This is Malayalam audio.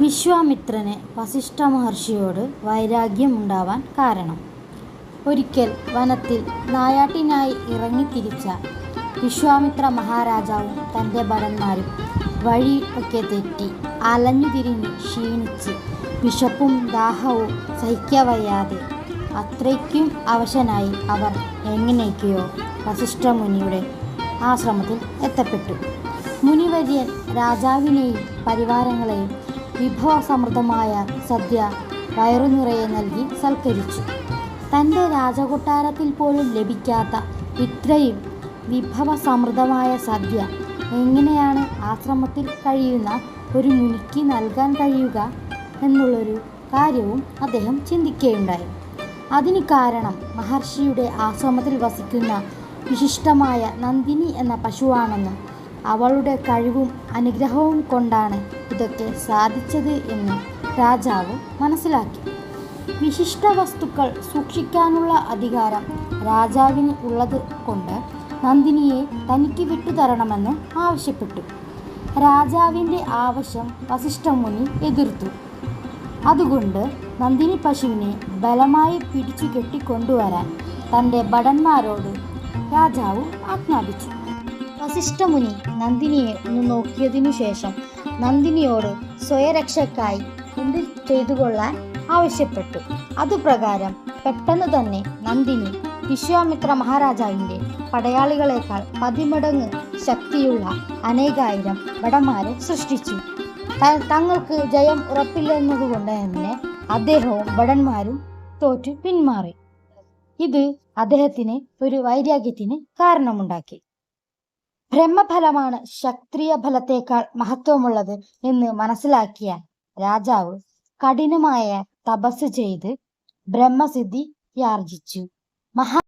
വിശ്വാമിത്രന് വസിഷ്ഠ മഹർഷിയോട് വൈരാഗ്യമുണ്ടാവാൻ കാരണം. ഒരിക്കൽ വനത്തിൽ നായാട്ടിനായി ഇറങ്ങിത്തിരിച്ച വിശ്വാമിത്ര മഹാരാജാവും തന്റെ ഭടന്മാരും വഴി ഒക്കെ തെറ്റി അലഞ്ഞു തിരിഞ്ഞ് ക്ഷീണിച്ച് വിശപ്പും ദാഹവും സഹിക്കവയ്യാതെ അത്രയ്ക്കും അവശനായി അവർ എങ്ങനെയൊക്കെയോ വസിഷ്ഠ മുനിയുടെ ആശ്രമത്തിൽ എത്തപ്പെട്ടു. മുനിവര്യൻ രാജാവിനെയും പരിവാരങ്ങളെയും വിഭവസമൃദ്ധമായ സദ്യ വയറു നിറയെ നൽകി സൽക്കരിച്ചു. തന്റെ രാജകൊട്ടാരത്തിൽ പോലും ലഭിക്കാത്ത ഇത്രയും വിഭവസമൃദ്ധമായ സദ്യ എങ്ങനെയാണ് ആശ്രമത്തിൽ കഴിയുന്ന ഒരു മുനിക്ക് നൽകാൻ കഴിയുക എന്നുള്ളൊരു കാര്യവും അദ്ദേഹം ചിന്തിക്കുകയുണ്ടായി. അതിന് കാരണം മഹർഷിയുടെ ആശ്രമത്തിൽ വസിക്കുന്ന വിശിഷ്ടമായ നന്ദിനി എന്ന പശുവാണെന്നും അവളുടെ കഴിവും അനുഗ്രഹവും കൊണ്ടാണ് ഇതൊക്കെ സാധിച്ചത് എന്ന് രാജാവ് മനസ്സിലാക്കി. വിശിഷ്ട വസ്തുക്കൾ സൂക്ഷിക്കാനുള്ള അധികാരം രാജാവിന് ഉള്ളത് കൊണ്ട് നന്ദിനിയെ തനിക്ക് വിട്ടുതരണമെന്ന് ആവശ്യപ്പെട്ടു. രാജാവിന്റെ ആവശ്യം വസിഷ്ഠമുനി എതിർത്തു. അതുകൊണ്ട് നന്ദിനി പശുവിനെ ബലമായി പിടിച്ചു കെട്ടിക്കൊണ്ടുവരാൻ തന്റെ ഭടന്മാരോട് രാജാവ് ആജ്ഞാപിച്ചു. വസിഷ്ഠമുനി നന്ദിനിയെ ഒന്ന് നോക്കിയതിനു ശേഷം നന്ദിനിയോട് സ്വയരക്ഷയ്ക്കായി എന്ത് ചെയ്തുകൊള്ളാൻ ആവശ്യപ്പെട്ടു. അതുപ്രകാരം പെട്ടെന്ന് തന്നെ നന്ദിനി വിശ്വാമിത്ര മഹാരാജാവിന്റെ പടയാളികളെക്കാൾ പതിമടങ്ങ് ശക്തിയുള്ള അനേകായിരം ഭടന്മാരെ സൃഷ്ടിച്ചു. തങ്ങൾക്ക് ജയം ഉറപ്പില്ലെന്നതുകൊണ്ട് തന്നെ അദ്ദേഹവും ഭടന്മാരും തോറ്റു പിന്മാറി. ഇത് അദ്ദേഹത്തിന് ഒരു വൈരാഗ്യത്തിന് കാരണമുണ്ടാക്കി. ബ്രഹ്മഫലമാണ് ക്ഷത്രിയ ഫലത്തേക്കാൾ മഹത്വമുള്ളത് എന്ന് മനസ്സിലാക്കിയ രാജാവ് കഠിനമായ തപസ് ചെയ്ത് ബ്രഹ്മസിദ്ധി യാർജിച്ചു. മഹാ